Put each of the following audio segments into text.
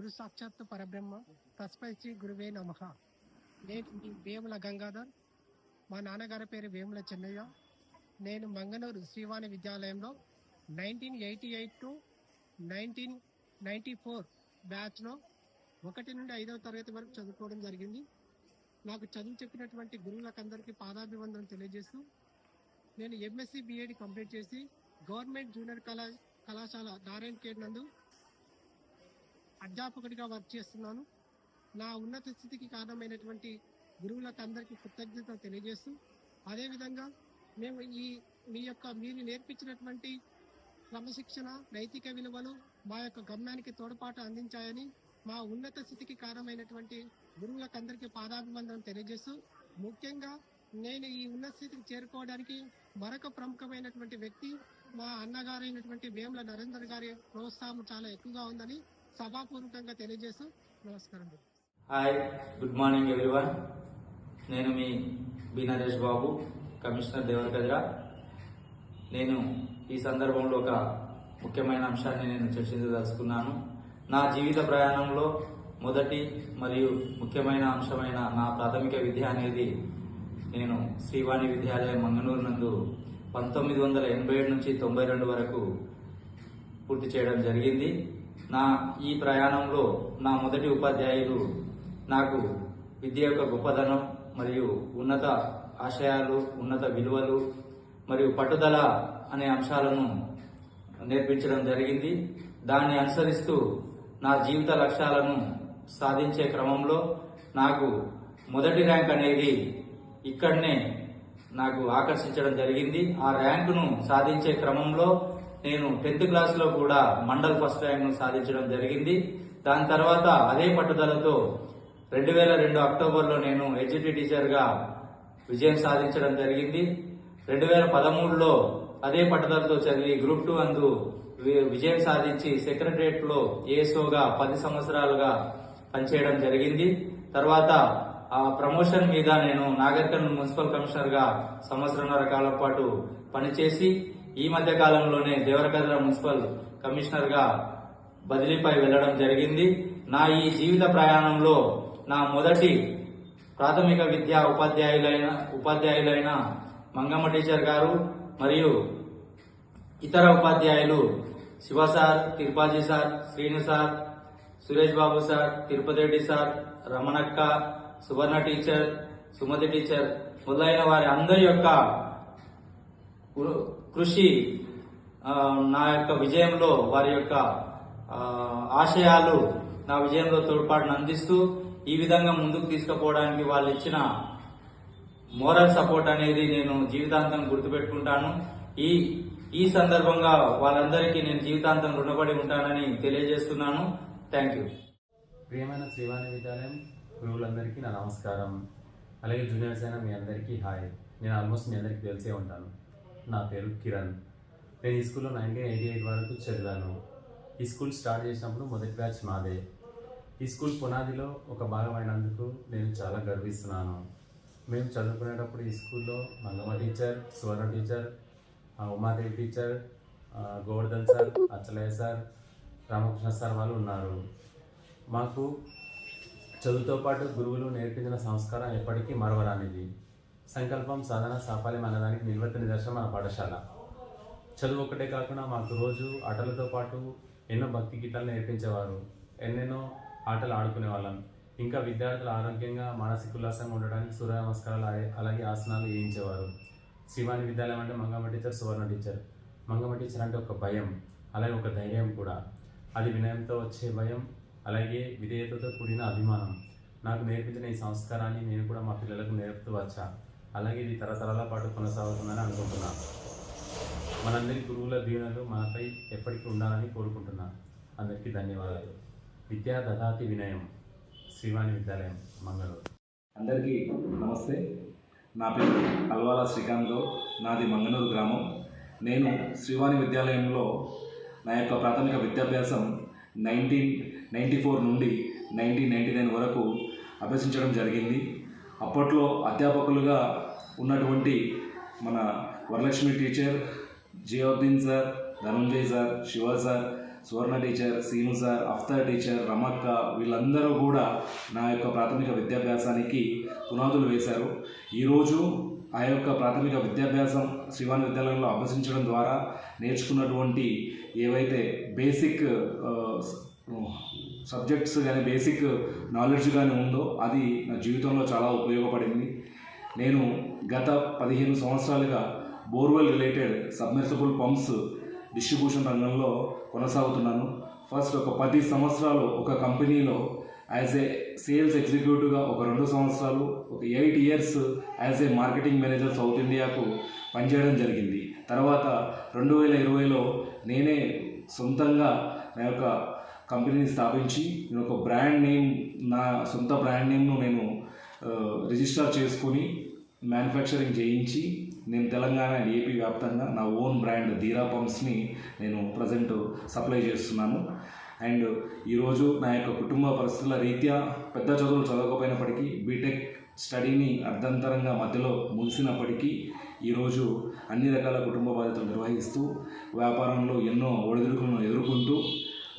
గురు సాక్షాత్ పరబ్రహ్మ. తస్మై శ్రీ గురువే నమ. నేను వేముల గంగాధర్. మా నాన్నగారి పేరు వేముల చెన్నయ్య. నేను Manganur Srivani విద్యాలయంలో nineteen eighty eight to nineteen ninety four బ్యాచ్లో ఒకటి నుండి ఐదవ తరగతి వరకు చదువుకోవడం జరిగింది. నాకు చదువు చెప్పినటువంటి గురువులకందరికీ పాదాభివందనం తెలియజేస్తూ నేను ఎంఎస్సి బిఎడ్ కంప్లీట్ చేసి గవర్నమెంట్ జూనియర్ కళా కళాశాల నారాయణ కేర్ నందు అధ్యాపకుడిగా వర్క్ చేస్తున్నాను. నా ఉన్నత స్థితికి కారణమైనటువంటి గురువులకు అందరికీ కృతజ్ఞతలు తెలియజేస్తూ అదేవిధంగా మేము ఈ మీ యొక్క మీరు నేర్పించినటువంటి క్రమశిక్షణ నైతిక విలువలు మా యొక్క గమ్యానికి తోడ్పాటు అందించాయని మా ఉన్నత స్థితికి కారణమైనటువంటి గురువులకు అందరికీ పాదాభివందనం తెలియజేస్తూ ముఖ్యంగా నేను ఈ ఉన్నత స్థితికి చేరుకోవడానికి మరొక ప్రముఖమైనటువంటి వ్యక్తి మా అన్నగారైనటువంటి వేముల నరేందర్ గారి ప్రోత్సాహం చాలా ఎక్కువగా ఉందని సభాపూర్వకంగా తెలియజేస్తూ నమస్కారం హాయ్ గుడ్ మార్నింగ్ ఎవ్రీవన్ నేను మీ బి నరేష్ బాబు కమిషనర్ దేవరకద్ర. నేను ఈ సందర్భంలో ఒక ముఖ్యమైన అంశాన్ని నేను చర్చించదలుచుకున్నాను. నా జీవిత ప్రయాణంలో మొదటి మరియు ముఖ్యమైన అంశమైన నా ప్రాథమిక విద్య అనేది నేను శ్రీవాణి విద్యాలయం మంగనూరు నందు పంతొమ్మిది వందల ఎనభై ఏడు నుంచి తొంభై రెండు వరకు పూర్తి చేయడం జరిగింది. నా ఈ ప్రయాణంలో నా మొదటి ఉపాధ్యాయులు నాకు విద్య యొక్క గొప్పదనం మరియు ఉన్నత ఆశయాలు ఉన్నత విలువలు మరియు పట్టుదల అనే అంశాలను నేర్పించడం జరిగింది. దాన్ని అనుసరిస్తూ నా జీవిత లక్ష్యాలను సాధించే క్రమంలో నాకు మొదటి ర్యాంక్ అనేది ఇక్కడనే నాకు ఆకర్షించడం జరిగింది. ఆ ర్యాంకును సాధించే క్రమంలో నేను టెన్త్ క్లాస్లో కూడా మండల్ ఫస్ట్ ర్యాంక్ను సాధించడం జరిగింది. దాని తర్వాత అదే పట్టుదలతో రెండు వేల రెండు అక్టోబర్లో నేను హెచ్డి టీచర్గా విజయం సాధించడం జరిగింది. రెండు వేల పదమూడులో అదే పట్టుదలతో చదివి గ్రూప్ టూ అందు వి- విజయం సాధించి సెక్రటరియట్లో ఏఎస్ఓగా పది సంవత్సరాలుగా పనిచేయడం జరిగింది. తర్వాత ఆ ప్రమోషన్ మీద నేను నాగర్కర్ మున్సిపల్ కమిషనర్గా సంవత్సరంన్నర కాలం పాటు పనిచేసి ఈ మధ్య కాలంలోనే దేవరకద్ర మున్సిపల్ కమిషనర్గా బదిలీపై వెళ్ళడం జరిగింది. నా ఈ జీవిత ప్రయాణంలో నా మొదటి ప్రాథమిక విద్యా ఉపాధ్యాయులైన ఉపాధ్యాయులైన మంగమ్మ టీచర్ గారు మరియు ఇతర ఉపాధ్యాయులు Siva sir Tirupaji sir Srinu sir Suresh Babu sir Tirupati Reddy sir Ramanakka Suvarna teacher Sumathi teacher మొదలైన వారి అందరి యొక్క కృషి నా యొక్క విజయంలో వారి యొక్క ఆశయాలు నా విజయంలో తోడ్పాటును అందిస్తూ ఈ విధంగా ముందుకు తీసుకుపోవడానికి వాళ్ళు ఇచ్చిన మోరల్ సపోర్ట్ అనేది నేను జీవితాంతం గుర్తుపెట్టుకుంటాను. ఈ ఈ సందర్భంగా వాళ్ళందరికీ నేను జీవితాంతం రుణపడి ఉంటానని తెలియజేస్తున్నాను. Thank you. ప్రియమైన శ్రీవాణి విద్యాలయం గురువులందరికీ నా నమస్కారం. అలాగే జూనియర్స్ అయినా మీ అందరికీ హాయ్. నేను ఆల్మోస్ట్ మీ అందరికీ తెలిసే ఉంటాను. నా పేరు కిరణ్. నేను ఈ స్కూల్లో నైన్టీన్ ఎయిటీ ఎయిట్ వరకు చదివాను. ఈ స్కూల్ స్టార్ట్ చేసినప్పుడు మొదటి బ్యాచ్ మాదే. ఈ స్కూల్ పునాదిలో ఒక భాగమైనందుకు నేను చాలా గర్విస్తున్నాను. మేము చదువుకునేటప్పుడు ఈ స్కూల్లో Mangamma teacher Suvarna teacher Umadevi teacher Govardhan sir Achalayya sir Ramakrishna sir వాళ్ళు ఉన్నారు. మాకు చదువుతో పాటు గురువులు నేర్పించిన సంస్కారం ఎప్పటికీ మరవరానిది. సంకల్పం సాధన సాఫల్యం అన్నదానికి నిల్వత నిదర్శనం మన పాఠశాల. చదువు ఒకటే కాకుండా మాకు రోజు ఆటలతో పాటు ఎన్నో భక్తి గీతాలు నేర్పించేవారు. ఎన్నెన్నో ఆటలు ఆడుకునే వాళ్ళం ఇంకా విద్యార్థులు ఆరోగ్యంగా మానసిక ఉల్లాసంగా ఉండడానికి సూర్య నమస్కారాలు అలాగే- అలాగే ఆసనాలు వేయించేవారు. శివాని విద్యాలయం అంటే Mangamma teacher Suvarna teacher. Mangamma teacher అంటే ఒక భయం అలాగే ఒక ధైర్యం కూడా. అది వినయంతో వచ్చే భయం అలాగే విధేయతతో కూడిన అభిమానం. నాకు నేర్పించిన ఈ సంస్కారాన్ని నేను కూడా మా పిల్లలకు నేర్పుతూ వచ్చాను అలాగే ఇది తరతరాల పాటు కొనసాగుతుందని అనుకుంటున్నాను. మనందరి గురువుల దీవెనలు మనపై ఎప్పటికీ ఉండాలని కోరుకుంటున్నాను. అందరికీ ధన్యవాదాలు. విద్యా దదాతి వినయం. శ్రీవాణి విద్యాలయం మంగళూరు. అందరికీ నమస్తే. నా పేరు అల్వాల శ్రీకాంత్ నాది మంగళూరు గ్రామం. నేను శ్రీవాణి విద్యాలయంలో నా యొక్క ప్రాథమిక విద్యాభ్యాసం నైన్టీన్ నైంటీ ఫోర్ నుండి నైన్టీన్ నైంటీ నైన్ వరకు అభ్యసించడం జరిగింది. అప్పట్లో అధ్యాపకులుగా ఉన్నటువంటి మన Varalakshmi teacher Ziauddin sir Dhananjay sir Siva sir Suvarna teacher Seenu sir Aftar teacher Ramakka వీళ్ళందరూ కూడా నా యొక్క ప్రాథమిక విద్యాభ్యాసానికి పునాదులు వేశారు. ఈరోజు ఆ యొక్క ప్రాథమిక విద్యాభ్యాసం శ్రీవాణి విద్యాలయంలో అభ్యసించడం ద్వారా నేర్చుకున్నటువంటి ఏవైతే బేసిక్ సబ్జెక్ట్స్ కానీ బేసిక్ నాలెడ్జ్ కానీ ఉందో అది నా జీవితంలో చాలా ఉపయోగపడింది. నేను గత పదిహేను సంవత్సరాలుగా borewell related submersible pumps distribution రంగంలో కొనసాగుతున్నాను. ఫస్ట్ ఒక పది సంవత్సరాలు ఒక కంపెనీలో యాజ్ ఏ సేల్స్ ఎగ్జిక్యూటివ్గా ఒక రెండు సంవత్సరాలు ఒక eight years as a marketing manager south ఇండియాకు పనిచేయడం జరిగింది. తర్వాత రెండు వేల ఇరవైలో నేనే సొంతంగా నా యొక్క కంపెనీని స్థాపించి నేను ఒక బ్రాండ్ నేమ్ నా సొంత బ్రాండ్ నేమ్ను నేను రిజిస్టర్ చేసుకొని మ్యానుఫ్యాక్చరింగ్ చేయించి నేను తెలంగాణ అండ్ ఏపీ వ్యాప్తంగా నా ఓన్ బ్రాండ్ ధీరా పంప్స్ని నేను ప్రజెంట్ సప్లై చేస్తున్నాను. అండ్ ఈరోజు నా యొక్క కుటుంబ పరిస్థితుల రీత్యా పెద్ద చదువులు చదవకపోయినప్పటికీ బీటెక్ స్టడీని అర్ధంతరంగా మధ్యలో ముగిసినప్పటికీ ఈరోజు అన్ని రకాల కుటుంబ బాధ్యతలు నిర్వహిస్తూ వ్యాపారంలో ఎన్నో ఒడిదుడుకులను ఎదుర్కొంటూ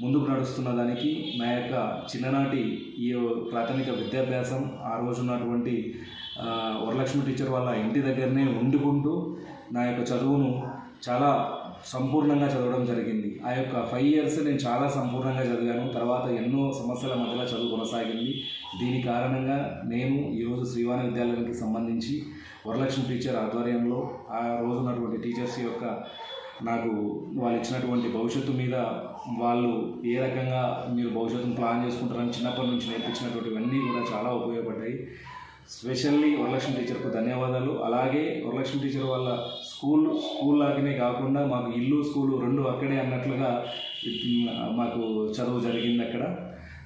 ముందుకు నడుస్తున్న దానికి నా యొక్క చిన్ననాటి ఈ ప్రాథమిక విద్యాభ్యాసం ఆ రోజు ఉన్నటువంటి వరలక్ష్మి టీచర్ వాళ్ళ ఇంటి దగ్గరనే ఉండుకుంటూ నా యొక్క చదువును చాలా సంపూర్ణంగా చదవడం జరిగింది. ఆ యొక్క ఫైవ్ ఇయర్స్ నేను చాలా సంపూర్ణంగా చదివాను. తర్వాత ఎన్నో సమస్యల మధ్యలో చదువు కొనసాగింది. దీని కారణంగా నేను ఈరోజు శ్రీవాణి విద్యాలయానికి సంబంధించి వరలక్ష్మి టీచర్ ఆధ్వర్యంలో ఆ రోజు ఉన్నటువంటి టీచర్స్ యొక్క నాకు వాళ్ళు ఇచ్చినటువంటి భవిష్యత్తు మీద వాళ్ళు ఏ రకంగా మీరు భవిష్యత్తును ప్లాన్ చేసుకుంటారని చిన్నప్పటి నుంచి నేర్పించినటువంటివన్నీ కూడా చాలా ఉపయోగపడ్డాయి. స్పెషల్లీ వరలక్ష్మి టీచర్కు ధన్యవాదాలు. అలాగే వరలక్ష్మి టీచర్ వాళ్ళ స్కూల్ స్కూల్ లాగానే కాకుండా మాకు ఇల్లు స్కూలు రెండు అక్కడే అన్నట్లుగా మాకు చదువు జరిగింది అక్కడ.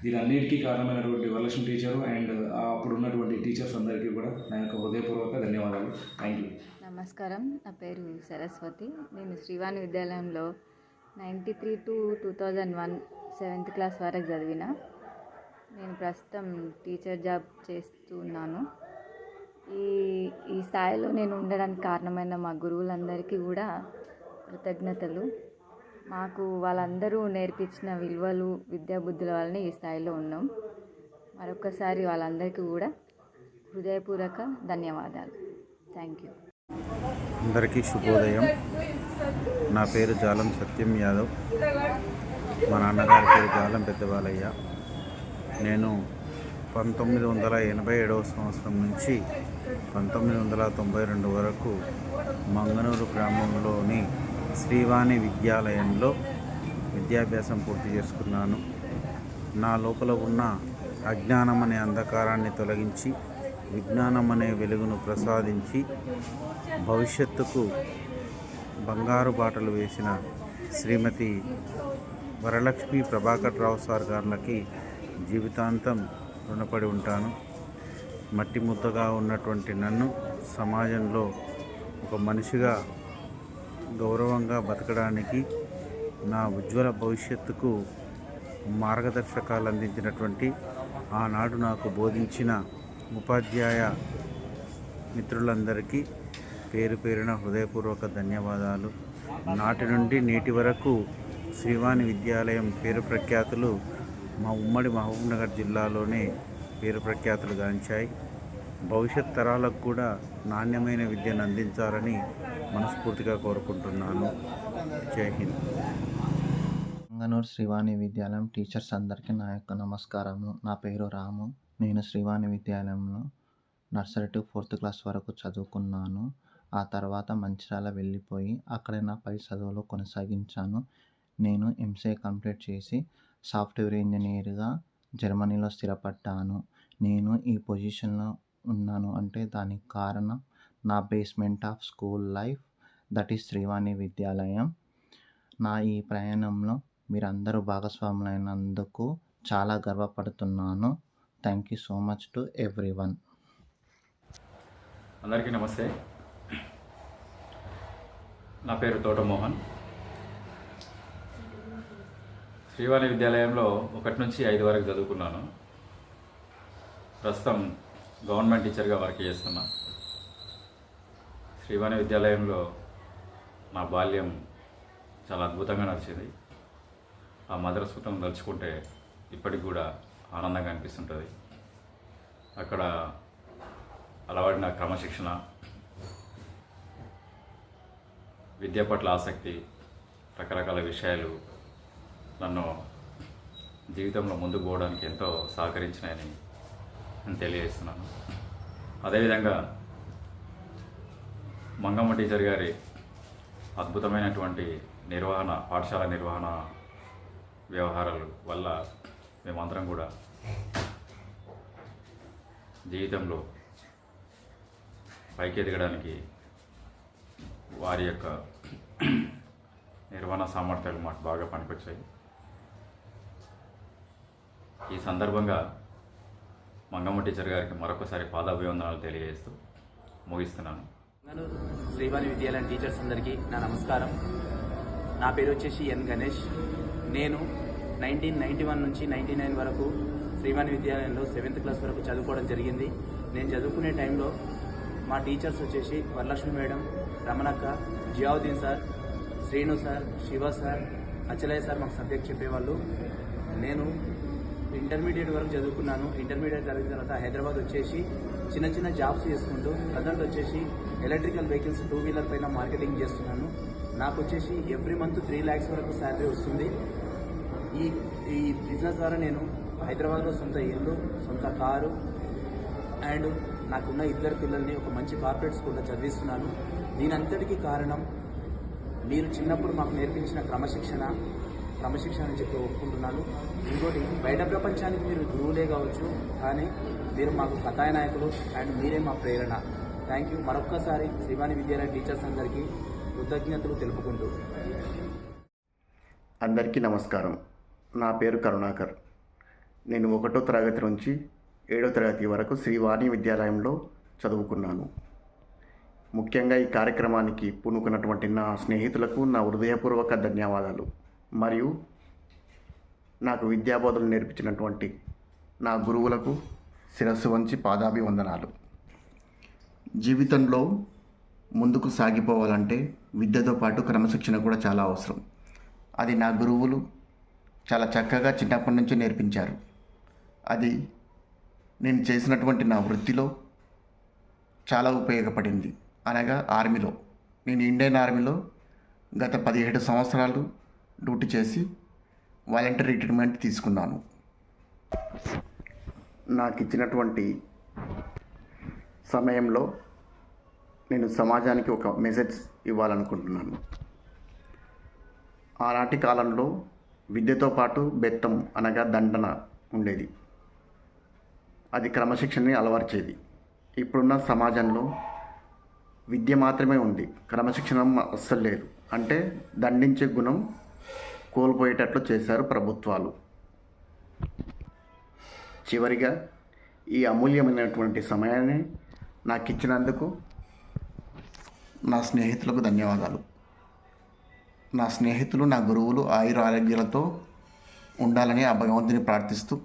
దీని అన్నిటికీ కారణమైనటువంటి వరలక్ష్మి టీచరు అండ్ అప్పుడు ఉన్నటువంటి టీచర్స్ అందరికీ కూడా నా యొక్క హృదయపూర్వక ధన్యవాదాలు. థ్యాంక్ యూ నమస్కారం. నా పేరు సరస్వతి. నేను Srivani విద్యాలయంలో ninety three to two thousand one seventh class వరకు చదివిన. నేను ప్రస్తుతం టీచర్ జాబ్ చేస్తున్నాను ఈ ఈ స్థాయిలో నేను ఉండడానికి కారణమైన మా గురువులందరికీ కూడా కృతజ్ఞతలు. మాకు వాళ్ళందరూ నేర్పించిన విలువలు విద్యాబుద్ధుల వల్లనే ఈ స్థాయిలో ఉన్నాం. మరొకసారి వాళ్ళందరికీ కూడా హృదయపూర్వక ధన్యవాదాలు. Thank you. అందరికీ శుభోదయం. నా పేరు జాలం సత్యం యాదవ్. మా నాన్నగారి పేరు జాలం పెద్దవాలయ్య. నేను పంతొమ్మిది వందల ఎనభై ఏడవ సంవత్సరం నుంచి పంతొమ్మిది వందల తొంభై రెండు వరకు మంగనూరు గ్రామంలోని శ్రీవాణి విద్యాలయంలో విద్యాభ్యాసం పూర్తి చేసుకున్నాను. నా లోపల ఉన్న అజ్ఞానం అనే అంధకారాన్ని తొలగించి విజ్ఞానం అనే వెలుగును ప్రసాదించి భవిష్యత్తుకు బంగారు బాటలు వేసిన శ్రీమతి వరలక్ష్మి ప్రభాకర్ రావు సార్ గారికి జీవితాంతం రుణపడి ఉంటాను. మట్టి ముద్దగా ఉన్నటువంటి నన్ను సమాజంలో ఒక మనిషిగా గౌరవంగా బతకడానికి నా ఉజ్వల భవిష్యత్తుకు మార్గదర్శకాలు అందించినటువంటి ఆనాడు నాకు బోధించిన ఉపాధ్యాయ మిత్రులందరికీ పేరు పేరున హృదయపూర్వక ధన్యవాదాలు. నాటి నుండి నేటి వరకు శ్రీవాణి విద్యాలయం పేరు ప్రఖ్యాతులు మా ఉమ్మడి మహబూబ్నగర్ జిల్లాలోనే పేరు ప్రఖ్యాతులు గాంచాయి. భవిష్యత్ తరాలకు కూడా నాణ్యమైన విద్యను అందించాలని మనస్ఫూర్తిగా కోరుకుంటున్నాను. జై హింద్. మంగనూరు శ్రీవాణి విద్యాలయం టీచర్స్ అందరికీ నా యొక్క నమస్కారము. నా పేరు రాము. నేను శ్రీవాణి విద్యాలయంలో నర్సరీ టు ఫోర్త్ క్లాస్ వరకు చదువుకున్నాను. ఆ తర్వాత మంచిర్యాల వెళ్ళిపోయి అక్కడ నా పై చదువులు కొనసాగించాను. నేను ఎంసీఏ కంప్లీట్ చేసి సాఫ్ట్వేర్ ఇంజనీర్గా జర్మనీలో స్థిరపడ్డాను. నేను ఈ పొజిషన్లో ఉన్నాను అంటే దానికి కారణం నా basement of school life that is Srivani Vidyalayam. నా ఈ ప్రయాణంలో మీరందరూ భాగస్వాములైనందుకు చాలా గర్వపడుతున్నాను. Thank you so much to everyone అందరికీ నమస్తే. నా పేరు తోటమోహన్. శ్రీవాణి విద్యాలయంలో ఒకటి నుంచి ఐదు వరకు చదువుకున్నాను. ప్రస్తుతం గవర్నమెంట్ టీచర్గా వర్క్ చేస్తున్నా. శ్రీవాణి విద్యాలయంలో నా బాల్యం చాలా అద్భుతంగా నడిచింది. ఆ మధుర సూత్రం తలుచుకుంటే ఇప్పటికి కూడా ఆనందంగా అనిపిస్తుంటుంది. అక్కడ అలవాడిన క్రమశిక్షణ విద్య పట్ల ఆసక్తి రకరకాల విషయాలు నన్ను జీవితంలో ముందుకు పోవడానికి ఎంతో సహకరించినాయని నేను తెలియజేస్తున్నాను. అదేవిధంగా మంగమ్మ టీచర్ గారి అద్భుతమైనటువంటి నిర్వహణ పాఠశాల నిర్వహణ వ్యవహారాలు వల్ల మేమందరం కూడా జీవితంలో పైకి ఎదగడానికి వారి యొక్క నిర్వహణ సామర్థ్యాలు మాకు బాగా పనికొచ్చాయి. ఈ సందర్భంగా మంగమ్మ టీచర్ గారికి మరొకసారి పాదాభివందనాలు తెలియజేస్తూ ముగిస్తున్నాను. నేను శ్రీవాణి విద్యాలయం టీచర్స్ అందరికీ నా నమస్కారం. నా పేరు వచ్చేసి ఎన్ గణేష్. నేను నైన్టీన్ నైంటీ వన్ నుంచి నైంటీ నైన్ వరకు శ్రీవాణి విద్యాలయంలో సెవెంత్ క్లాస్ వరకు చదువుకోవడం జరిగింది. నేను చదువుకునే టైంలో మా టీచర్స్ వచ్చేసి Varalakshmi madam Ramanakka Ziauddin sir Srinu sir Siva sir Achalayya sir మాకు సబ్జెక్ట్ చెప్పేవాళ్ళు. నేను ఇంటర్మీడియట్ వరకు చదువుకున్నాను. ఇంటర్మీడియట్ జరిగిన తర్వాత హైదరాబాద్ వచ్చేసి చిన్న చిన్న జాబ్స్ చేసుకుంటూ ప్రజెంట్ వచ్చేసి ఎలక్ట్రికల్ వెహికల్స్ టూ వీలర్ పైన మార్కెటింగ్ చేస్తున్నాను. నాకు వచ్చేసి ఎవ్రీ మంత్ త్రీ ల్యాక్స్ వరకు శాలరీ వస్తుంది. ఈ ఈ బిజినెస్ ద్వారా నేను హైదరాబాద్లో సొంత ఇల్లు సొంత కారు అండ్ నాకున్న ఇద్దరు పిల్లల్ని ఒక మంచి కార్పొరేట్ స్కూల్లో చదివిస్తున్నాను. దీనంతటికీ కారణం మీరు చిన్నప్పుడు మాకు నేర్పించిన క్రమశిక్షణ క్రమశిక్షణ అని చెప్పి ఒప్పుకుంటున్నాను. ఇంకోటి బయట ప్రపంచానికి మీరు గురువులే కావచ్చు కానీ మీరు మాకు కథానాయకులు అండ్ మీరే మా ప్రేరణ. థ్యాంక్ యూ మరొక్కసారి శ్రీవాణి విద్యాలయ టీచర్స్ అందరికీ కృతజ్ఞతలు తెలుపుకుంటూ. అందరికీ నమస్కారం. నా పేరు కరుణాకర్. నేను ఒకటో తరగతి నుంచి ఏడో తరగతి వరకు శ్రీవాణి విద్యాలయంలో చదువుకున్నాను. ముఖ్యంగా ఈ కార్యక్రమానికి పూనుకున్నటువంటి నా స్నేహితులకు నా హృదయపూర్వక ధన్యవాదాలు. మరియు నాకు విద్యాబోధనలు నేర్పించినటువంటి నా గురువులకు శిరస్సు వంచి పాదాభివందనాలు. జీవితంలో ముందుకు సాగిపోవాలంటే విద్యతో పాటు క్రమశిక్షణ కూడా చాలా అవసరం. అది నా గురువులు చాలా చక్కగా చిన్నప్పటి నుంచి నేర్పించారు. అది నేను చేసినటువంటి నా వృత్తిలో చాలా ఉపయోగపడింది. అనగా ఆర్మీలో. నేను ఇండియన్ ఆర్మీలో గత పదిహేడు సంవత్సరాలు డ్యూటీ చేసి వాలంటీర్ రిటైర్మెంట్ తీసుకున్నాను. నాకు ఇచ్చినటువంటి సమయంలో నేను సమాజానికి ఒక మెసేజ్ ఇవ్వాలనుకుంటున్నాను. ఆనాటి కాలంలో విద్యతో పాటు బెత్తం అనగా దండన ఉండేది. అది క్రమశిక్షణని అలవర్చేది. ఇప్పుడున్న సమాజంలో విద్య మాత్రమే ఉంది. క్రమశిక్షణ అస్సలు లేదు. అంటే దండించే గుణం కోల్పోయేటట్లు చేశారు ప్రభుత్వాలు. చివరిగా ఈ అమూల్యమైనటువంటి సమయాన్ని నాకు ఇచ్చినందుకు నా స్నేహితులకు ధన్యవాదాలు. నా స్నేహితులు నా గురువులు ఆయుర ఆరోగ్యాలతో ఉండాలని ఆ భగవంతుని ప్రార్థిస్తూ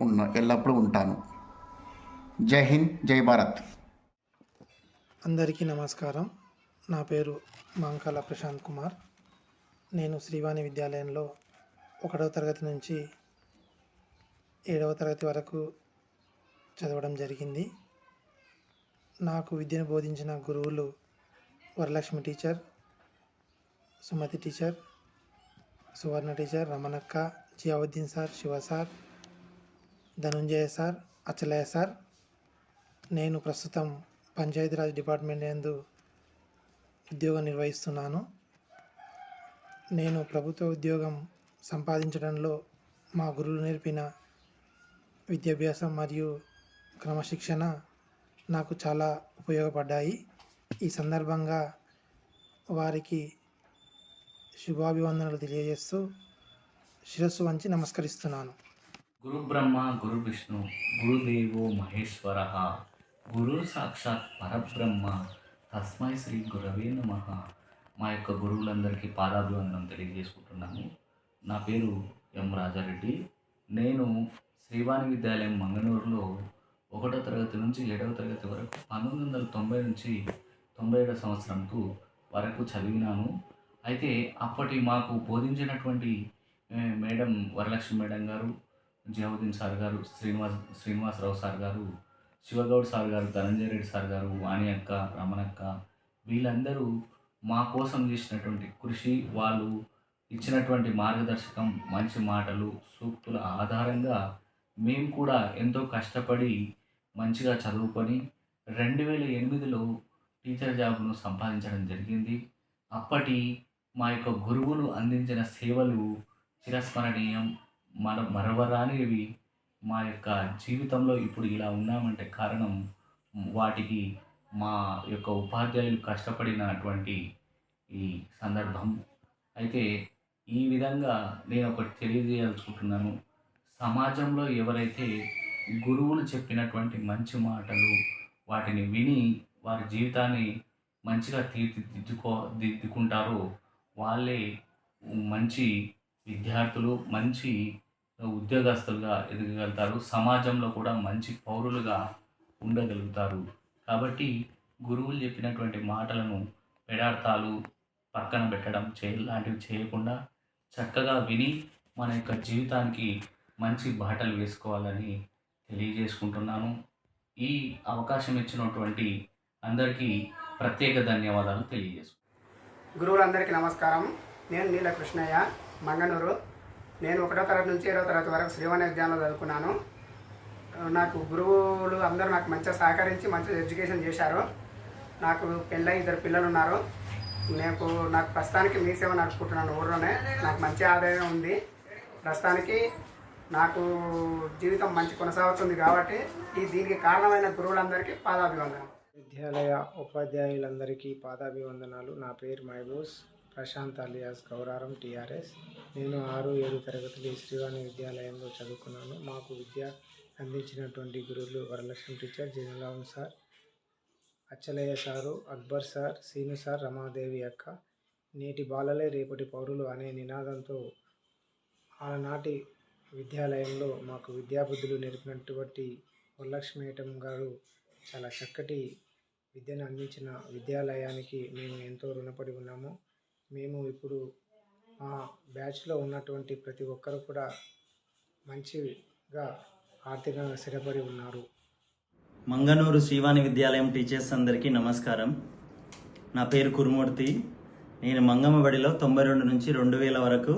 ఉన్న ఎల్లప్పుడూ ఉంటాను. జై హింద్ జై భారత్. అందరికీ నమస్కారం. నా పేరు మంకాల ప్రశాంత్ కుమార్. నేను శ్రీవాణి విద్యాలయంలో ఒకటవ తరగతి నుంచి ఏడవ తరగతి వరకు చదవడం జరిగింది. నాకు విద్యను బోధించిన గురువులు Varalakshmi teacher Sumathi teacher Suvarna teacher Ramanakka Ziauddin sir Siva sir Dhanunjaya sir Achalaya sir. నేను ప్రస్తుతం పంచాయతీరాజ్ డిపార్ట్మెంట్ యందు ఉద్యోగం నిర్వహిస్తున్నాను. నేను ప్రభుత్వ ఉద్యోగం సంపాదించడంలో మా గురువులు నేర్పిన విద్యాభ్యాసం మరియు క్రమశిక్షణ నాకు చాలా ఉపయోగపడ్డాయి. ఈ సందర్భంగా వారికి శుభాభివందనలు తెలియజేస్తూ శిరస్సు వంచి నమస్కరిస్తున్నాను. గురు బ్రహ్మ గురు విష్ణు గురుదేవో మహేశ్వర గురు సాక్షాత్ పరబ్రహ్మ తస్మై శ్రీ గురవే నమ. మా యొక్క గురువులందరికీ పాదాభివందనం తెలియజేసుకుంటున్నాను నా పేరు ఎం రాజారెడ్డి. నేను శ్రీవాణి విద్యాలయం మంగనూరులో ఒకటో తరగతి నుంచి ఏడవ తరగతి వరకు పంతొమ్మిది వందల తొంభై నుంచి తొంభై ఏడవ సంవత్సరంకు వరకు చదివినాను. అయితే అప్పటి మాకు బోధించినటువంటి మేడం వరలక్ష్మి మేడం గారు జియావుద్దీన్ సార్ గారు శ్రీనివాస్ శ్రీనివాసరావు సార్ గారు శివగౌడ్ సార్ గారు ధనంజయ రెడ్డి సార్ గారు వాణి అక్క రమణక్క వీళ్ళందరూ మా కోసం చేసినటువంటి కృషి వాళ్ళు ఇచ్చినటువంటి మార్గదర్శకం మంచి మాటలు సూక్తుల ఆధారంగా మేము కూడా ఎంతో కష్టపడి మంచిగా చదువుకొని రెండు వేల ఎనిమిదిలో టీచర్ జాబ్ను సంపాదించడం జరిగింది. అప్పటి మా యొక్క గురువులు అందించిన సేవలు చిరస్మరణీయం మన మరవరానివి. మా యొక్క జీవితంలో ఇప్పుడు ఇలా ఉన్నామంటే కారణం వాటికి మా యొక్క ఉపాధ్యాయులు కష్టపడినటువంటి ఈ సందర్భం. అయితే ఈ విధంగా నేను ఒకటి తెలియజేయాలనుకుంటున్నాను సమాజంలో ఎవరైతే గురువులు చెప్పినటువంటి మంచి మాటలు వాటిని విని వారి జీవితాన్ని మంచిగా తీర్చిదిద్దుకో దిద్దుకుంటారో వాళ్ళే మంచి విద్యార్థులు మంచి ఉద్యోగస్తులుగా ఎదగగలుగుతారు. సమాజంలో కూడా మంచి పౌరులుగా ఉండగలుగుతారు. కాబట్టి గురువులు చెప్పినటువంటి మాటలను పెడార్థాలు పక్కన పెట్టడం చే లాంటివి చేయకుండా చక్కగా విని మన యొక్క జీవితానికి మంచి బాటలు వేసుకోవాలని తెలియజేసుకుంటున్నాను. ఈ అవకాశం ఇచ్చినటువంటి అందరికీ ప్రత్యేక ధన్యవాదాలు తెలియజేసుకుంటున్నాను. గురువులందరికీ నమస్కారం. నేను నీల కృష్ణయ్య మంగనూరు. నేను ఒకటో తరగతి నుంచి ఇరవై తరగతి వరకు శ్రీవాణి విద్యాలయంలో చదువుకున్నాను. నాకు గురువులు అందరూ నాకు మంచిగా సహకరించి మంచిగా ఎడ్యుకేషన్ చేశారు. నాకు పెళ్ళై ఇద్దరు పిల్లలు ఉన్నారు. నాకు నాకు ప్రస్తుతానికి మీ సేవ నడుపుకుంటున్నాను ఊర్లోనే. నాకు మంచి ఆదాయం ఉంది. ప్రస్తుతానికి నాకు జీవితం మంచి కొనసాగుతుంది కాబట్టి ఈ దీనికి కారణమైన గురువులందరికీ పాదాభివందనం. విద్యాలయ ఉపాధ్యాయులందరికీ పాదాభివందనాలు. నా పేరు మైబోస్ ప్రశాంత్ అలియాస్ గౌరారం టీఆర్ఎస్ నేను ఆరు ఏడు తరగతులు శ్రీవాణి విద్యాలయంలో చదువుకున్నాను. మాకు విద్య అందించినటువంటి గురువులు Varalakshmi teacher జనలాన్ sir Achalayya sir Akbar sir Seenu sir Ramadevi అక్క నేటి బాలలే రేపటి పౌరులు అనే నినాదంతో ఆనాటి విద్యాలయంలో మాకు విద్యాబుద్ధులు నేర్పినటువంటి వరలక్ష్మి గారు చాలా చక్కటి విద్యను అందించిన విద్యాలయానికి మేము ఎంతో రుణపడి ఉన్నాము. మేము ఇప్పుడు మా బ్యాచ్లో ఉన్నటువంటి ప్రతి ఒక్కరు కూడా మంచిగా ఆర్థికంగా స్థిరపడి ఉన్నారు. మంగనూరు శ్రీవాణి విద్యాలయం టీచర్స్ అందరికీ నమస్కారం. నా పేరు కురుమూర్తి. నేను మంగమ్మబడిలో తొంభై రెండు నుంచి రెండు వేల వరకు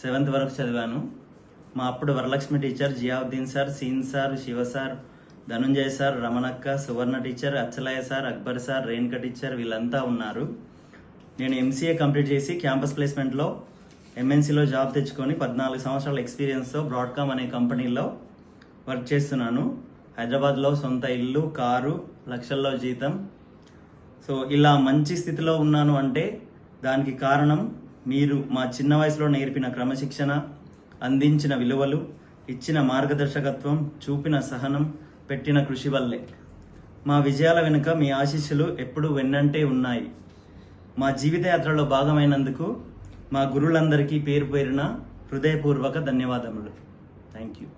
సెవెంత్ వరకు చదివాను. మా అప్పుడు Varalakshmi teacher Ziauddin sir scene sir Siva sir Dhanunjay sir Ramanakka Suvarna teacher Achalayya sir Akbar sir Renuka teacher వీళ్ళంతా ఉన్నారు. నేను ఎంసీఏ కంప్లీట్ చేసి క్యాంపస్ ప్లేస్మెంట్లో ఎంఎన్సీలో జాబ్ తెచ్చుకొని పద్నాలుగు సంవత్సరాల ఎక్స్పీరియన్స్తో బ్రాడ్కామ్ అనే కంపెనీలో వర్క్ చేస్తున్నాను. హైదరాబాద్లో సొంత ఇల్లు కారు లక్షల్లో జీతం. సో ఇలా మంచి స్థితిలో ఉన్నాను అంటే దానికి కారణం మీరు మా చిన్న వయసులో నేర్పిన క్రమశిక్షణ అందించిన విలువలు ఇచ్చిన మార్గదర్శకత్వం చూపిన సహనం పెట్టిన కృషి వల్లే. మా విజయాల వెనుక మీ ఆశీస్సులు ఎప్పుడూ వెన్నంటే ఉన్నాయి. మా జీవితయాత్రలో భాగమైనందుకు మా గురువులందరికీ పేరు పేరున హృదయపూర్వక ధన్యవాదములు. Thank you